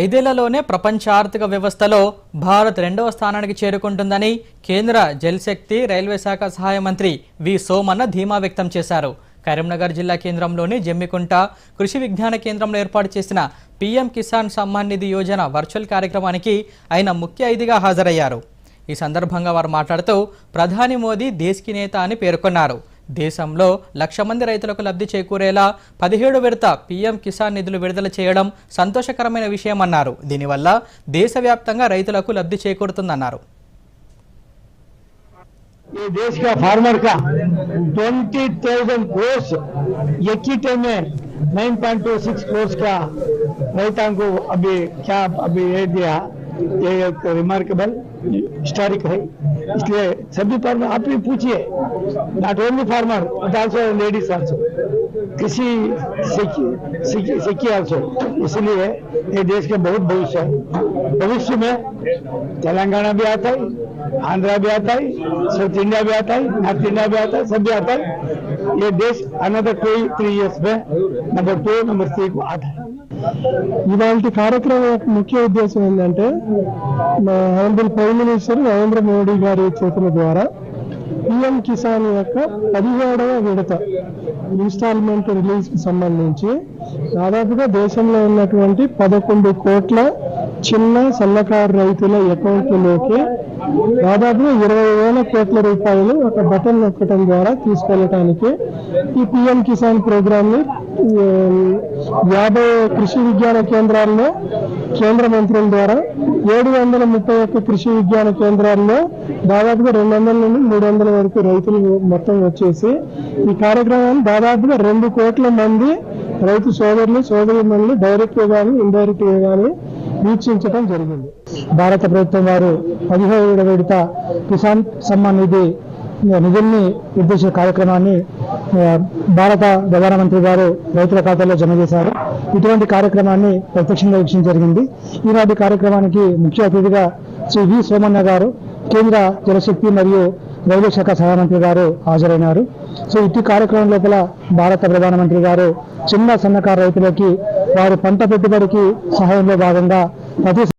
ఐదేళ్ళలోనే ప్రపంచ ఆర్థిక వ్యవస్థలో భారత్ రెండవ స్థానానికి చేరుకుంటుందని కేంద్ర జల్శక్తి రైల్వే శాఖ సహాయ మంత్రి వి. సోమన్న ధీమా వ్యక్తం చేశారు. కరీంనగర్ జిల్లా కేంద్రంలోని జమ్మికుంట కృషి విజ్ఞాన కేంద్రంలో ఏర్పాటు చేసిన పీఎం కిసాన్ సమ్మాన్ నిధి యోజన వర్చువల్ కార్యక్రమానికి ఆయన ముఖ్య అతిథిగా హాజరయ్యారు. ఈ సందర్భంగా వారు మాట్లాడుతూ ప్రధాని మోదీ దేశకి నేత అని పేర్కొన్నారు. దేశంలో లక్ష మంది రైతులకు లబ్ధి చేకూరేలా పదిహేడు విడత పీఎం కిసాన్ నిధులు విడుదల చేయడం సంతోషకరమైన విషయమన్నారు దీనివల్ల దేశవ్యాప్తంగా రైతులకు లబ్ధి చేకూరుతుందన్నారు ये देश का फार्मर का ट्वेंटी थाउजेंड क्रोर्स एक ही टाइम में nine point two six crores का रैता को अभी क्या अभी ये दिया ये एक रिमार्केबल हिस्टोरिक है। इसलिए सभी फार्मर आप भी पूछिए। Not only farmer but also ladies also कृषि सिक्की आल्सो इसलिए ये देश के बहुत भविष्य है। भविष्य में तेलंगाना भी आता है, आंध्रा भी आता है साउथ इंडिया भी आता है नॉर्थ इंडिया भी आता है, सब भी आता है। ये देश अनदर टू थ्री ईयर्स में नंबर टू नंबर थ्री को आता है। ఇవాళ కార్యక్రమం యొక్క ముఖ్య ఉద్దేశం ఏంటంటే ఆంధ్ర ప్రైమ్ మినిస్టర్ నరేంద్ర మోడీ గారి చేతుల ద్వారా పిఎం కిసాన్ యొక్క పదిహేడవ విడత ఇన్స్టాల్మెంట్ రిలీజ్కి సంబంధించి దాదాపుగా దేశంలో ఉన్నటువంటి పదకొండు కోట్ల చిన్న సన్నకారు రైతుల అకౌంట్లలోకి దాదాపుగా ఇరవై వేల కోట్ల రూపాయలు ఒక బటన్ నొక్కడం ద్వారా తీసుకెళ్ళటానికి ఈ పిఎం కిసాన్ ప్రోగ్రామ్ని యాభై కృషి విజ్ఞాన కేంద్రాల్లో కేంద్ర మంత్రుల ద్వారా ఏడు వందల ముప్పై ఒక్క కృషి విజ్ఞాన కేంద్రాల్లో దాదాపుగా రెండు వందల నుండి మూడు వందల వరకు రైతులు మొత్తం వచ్చేసి ఈ కార్యక్రమాన్ని దాదాపుగా రెండు కోట్ల మంది రైతు సోదరులు సోదరులు డైరెక్ట్గా కానీ ఇండైరెక్ట్గా కానీ వీక్షించడం జరిగింది. భారత ప్రభుత్వం వారు పదిహేడు విడత కిసాన్ సమ్మాన్ నిధి నిధుల్ని నిర్దేశించిన కార్యక్రమాన్ని భారత భారత ప్రధానమంత్రి గారు రైతుల ఖాతాలో జమ చేశారు. ఇటువంటి కార్యక్రమాన్ని ప్రత్యక్షంగా వీక్షించడం జరిగింది. ఈనాటి కార్యక్రమానికి ముఖ్య అతిథిగా శ్రీ వి సోమన్న గారు కేంద్ర జలశక్తి మరియు రైల్వే శాఖ సహాయ మంత్రి గారు హాజరైనారు. సో ఇటు కార్యక్రమం లోపల భారత ప్రధానమంత్రి గారు చిన్న సన్నకారు రైతులకి వారి పంట పెట్టుబడికి సహాయంలో భాగంగా ప్రతి